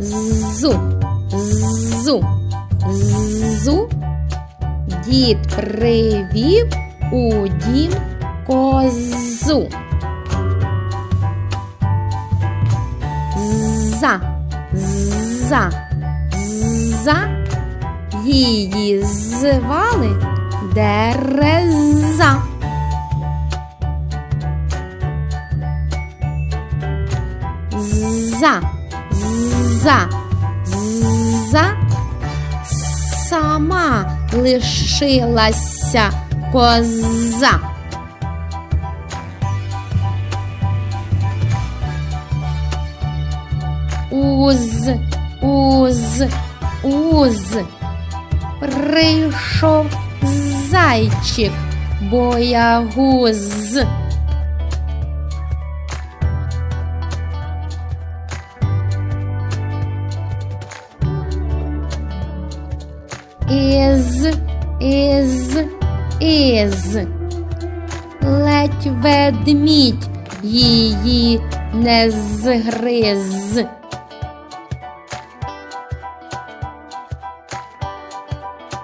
зу, зу, зу. Дід привів у дім козу. За, за, за. Її звали Дереза. За, за, за. Сама лишилася коза. Уз, уз, уз. Прийшов зайчик боягуз. Із, із, із. Ледь ведмідь її не згриз.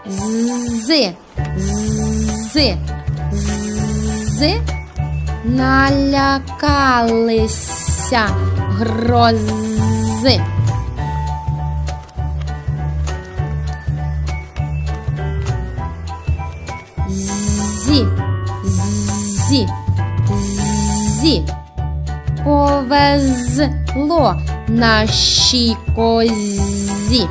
З, з, з, налякалися грози. Зі, зі. Повезло нашій козі.